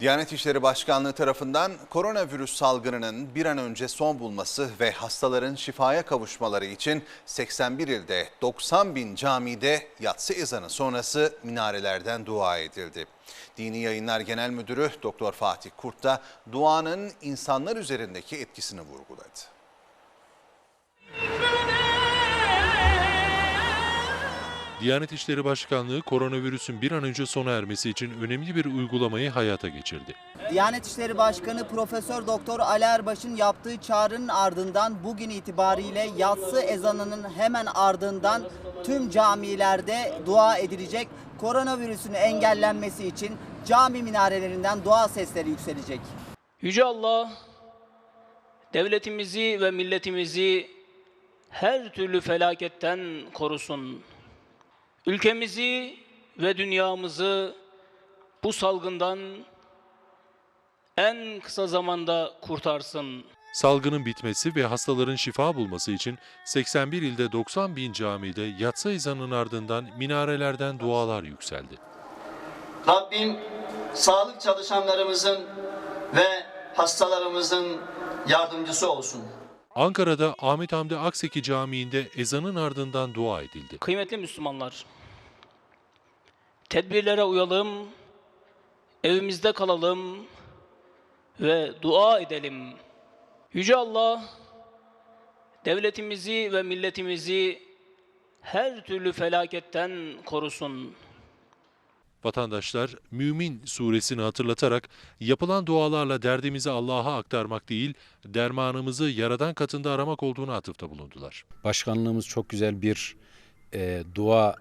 Diyanet İşleri Başkanlığı tarafından koronavirüs salgınının bir an önce son bulması ve hastaların şifaya kavuşmaları için 81 ilde 90 bin camide yatsı ezanı sonrası minarelerden dua edildi. Dini Yayınlar Genel Müdürü Doktor Fatih Kurt da duanın insanlar üzerindeki etkisini vurguladı. Diyanet İşleri Başkanlığı koronavirüsün bir an önce sona ermesi için önemli bir uygulamayı hayata geçirdi. Diyanet İşleri Başkanı Profesör Doktor Ali Erbaş'ın yaptığı çağrının ardından bugün itibariyle yatsı ezanının hemen ardından tüm camilerde dua edilecek. Koronavirüsün engellenmesi için cami minarelerinden dua sesleri yükselecek. Yüce Allah devletimizi ve milletimizi her türlü felaketten korusun. Ülkemizi ve dünyamızı bu salgından en kısa zamanda kurtarsın. Salgının bitmesi ve hastaların şifa bulması için 81 ilde 90 bin camide yatsı ezanının ardından minarelerden dualar yükseldi. Rabbim sağlık çalışanlarımızın ve hastalarımızın yardımcısı olsun. Ankara'da Ahmet Hamdi Akseki Camii'nde ezanın ardından dua edildi. Kıymetli Müslümanlar, tedbirlere uyalım, evimizde kalalım ve dua edelim. Yüce Allah, devletimizi ve milletimizi her türlü felaketten korusun. Vatandaşlar Mümin suresini hatırlatarak yapılan dualarla derdimizi Allah'a aktarmak değil, dermanımızı Yaradan katında aramak olduğunu atıfta bulundular. Başkanlığımız çok güzel bir e, dua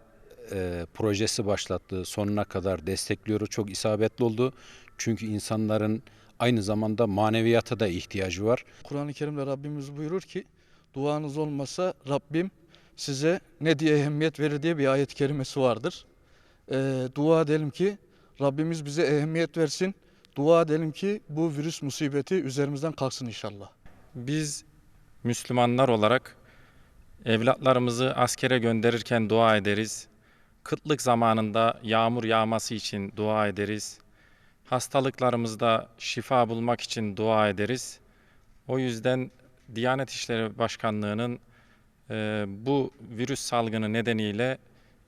e, projesi başlattı. Sonuna kadar destekliyoruz. Çok isabetli oldu. Çünkü insanların aynı zamanda maneviyata da ihtiyacı var. Kur'an-ı Kerim'de Rabbimiz buyurur ki duanız olmasa Rabbim size ne diye ehemmiyet verir diye bir ayet-i kerimesi vardır. Ee, dua edelim ki Rabbimiz bize ehemmiyet versin. Dua edelim ki bu virüs musibeti üzerimizden kalksın inşallah. Biz Müslümanlar olarak evlatlarımızı askere gönderirken dua ederiz. Kıtlık zamanında yağmur yağması için dua ederiz. Hastalıklarımızda şifa bulmak için dua ederiz. O yüzden Diyanet İşleri Başkanlığı'nın e, bu virüs salgını nedeniyle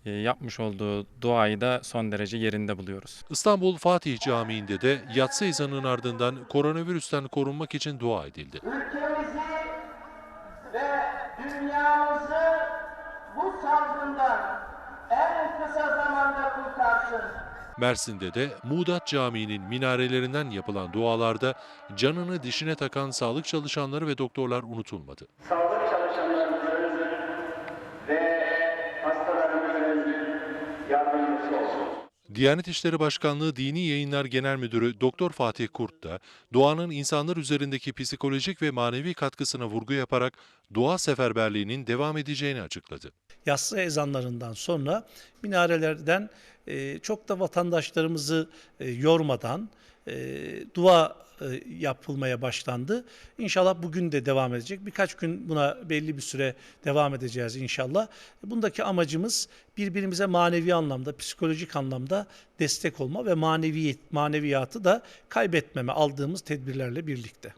e, yapmış olduğu duayı da son derece yerinde buluyoruz. İstanbul Fatih Camii'nde de yatsı ezanının ardından koronavirüsten korunmak için dua edildi. ülkemizi ve dünyamızı bu salgından en kısa zamanda kurtarsın. Mersin'de de Muğdat Camii'nin minarelerinden yapılan dualarda canını dişine takan sağlık çalışanları ve doktorlar unutulmadı. Sağlık çalışanlarımızın ve hastalarımızın yardımcısı olsun. Diyanet İşleri Başkanlığı Dini Yayınlar Genel Müdürü Doktor Fatih Kurt da duanın insanlar üzerindeki psikolojik ve manevi katkısına vurgu yaparak dua seferberliğinin devam edeceğini açıkladı. yatsı ezanlarından sonra minarelerden e, çok da vatandaşlarımızı e, yormadan e, dua e, yapılmaya başlandı. İnşallah bugün de devam edecek. Birkaç gün buna belli bir süre devam edeceğiz inşallah. Bundaki amacımız birbirimize manevi anlamda, psikolojik anlamda destek olma ve manevi maneviyatı da kaybetmeme aldığımız tedbirlerle birlikte.